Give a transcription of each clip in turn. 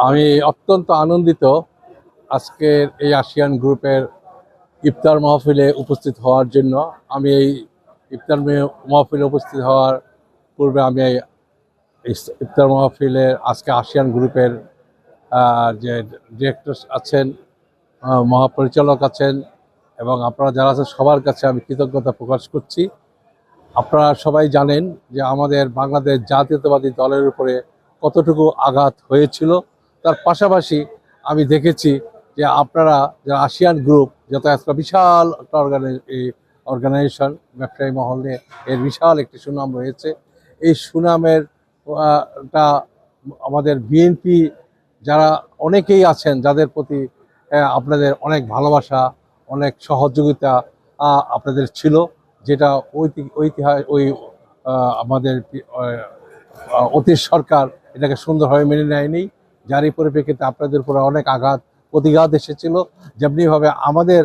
আমি অত্যন্ত আনন্দিত আজকের এই আসিয়ান গ্রুপের ইফতার মাহফিলে উপস্থিত হওয়ার জন্য। আমি এই ইফতার মাহফিলে উপস্থিত হওয়ার পূর্বে আমি এই ইফতার মাহফিলের আজকে আসিয়ান গ্রুপের যে ডিরেক্টর আছেন মহাপরিচালক আছেন এবং আপনারা যারা আছেন সবার কাছে আমি কৃতজ্ঞতা প্রকাশ করছি। আপনারা সবাই জানেন যে আমাদের বাংলাদেশ জাতীয়তাবাদী দলের উপরে কতটুকু আঘাত হয়েছিল তার পাশাপাশি আমি দেখেছি যে আপনারা যারা আসিয়ান গ্রুপ যত একটা বিশাল একটা অর্গানাইজেশন ব্যবসায়ী মহলে এর বিশাল একটি সুনাম রয়েছে। এই সুনামের টা আমাদের বিএনপি যারা অনেকেই আছেন, যাদের প্রতি আপনাদের অনেক ভালোবাসা, অনেক সহযোগিতা আপনাদের ছিল, যেটা ঐতি- ঐতিহাস ওই আমাদের অতীত সরকার এটাকে সুন্দরভাবে মেনে নেয়নি। যারই পরিপ্রেক্ষিতে আপনাদের উপরে অনেক আঘাত, প্রতিঘাত এসেছিল। যেমনিভাবে আমাদের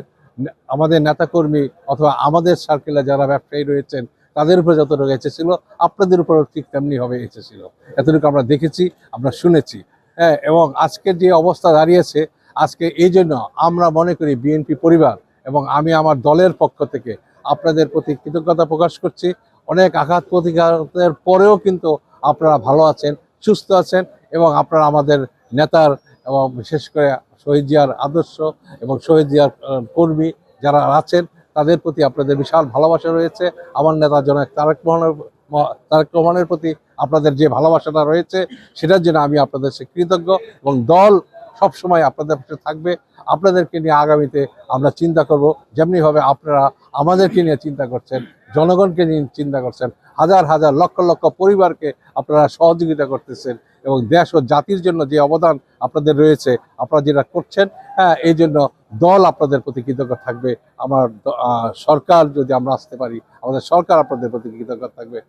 আমাদের নেতাকর্মী অথবা আমাদের সার্কেলে যারা ব্যবসায়ী রয়েছেন, তাদের উপরে যতটুকু এসেছিল, আপনাদের উপরেও ঠিক তেমনিভাবে এসেছিল। এতটুকু আমরা দেখেছি, আমরা শুনেছি। হ্যাঁ এবং আজকের যে অবস্থা দাঁড়িয়েছে, আজকে এই জন্য আমরা মনে করি বিএনপি পরিবার এবং আমি আমার দলের পক্ষ থেকে আপনাদের প্রতি কৃতজ্ঞতা প্রকাশ করছি। অনেক আঘাত, প্রতিঘাতের পরেও কিন্তু আপনারা ভালো আছেন, সুস্থ আছেন এবং আপনারা আমাদের নেতার এবং বিশেষ করে শহীদ জিয়ার আদর্শ এবং শহীদ জিয়ার কর্মী যারা আছেন, তাদের প্রতি আপনাদের বিশাল ভালোবাসা রয়েছে। আমার নেতা জনক তারেক রহমানের ম- তারেক রহমানের প্রতি আপনাদের যে ভালোবাসাটা রয়েছে, সেটার জন্য আমি আপনাদের সে কৃতজ্ঞ এবং দল সবসময় আপনাদের পাশে থাকবে। আপনাদেরকে নিয়ে আগামীতে আমরা চিন্তা করব। যেমনিভাবে আপনারা আমাদেরকে নিয়ে চিন্তা করছেন, জনগণকে নিয়ে চিন্তা করছেন হাজার হাজার, লক্ষ লক্ষ পরিবারকে আপনারা সহযোগিতা করতেছেন এবং দেশ ও জাতির জন্য যে অবদান আপনাদের রয়েছে, আপনারা যেটা করছেন হ্যাঁ এই জন্য দল আপনাদের প্রতি কৃতজ্ঞ থাকবে। আমার সরকার যদি আমরা আসতে পারি, আমাদের সরকার আপনাদের প্রতি কৃতজ্ঞ থাকবে।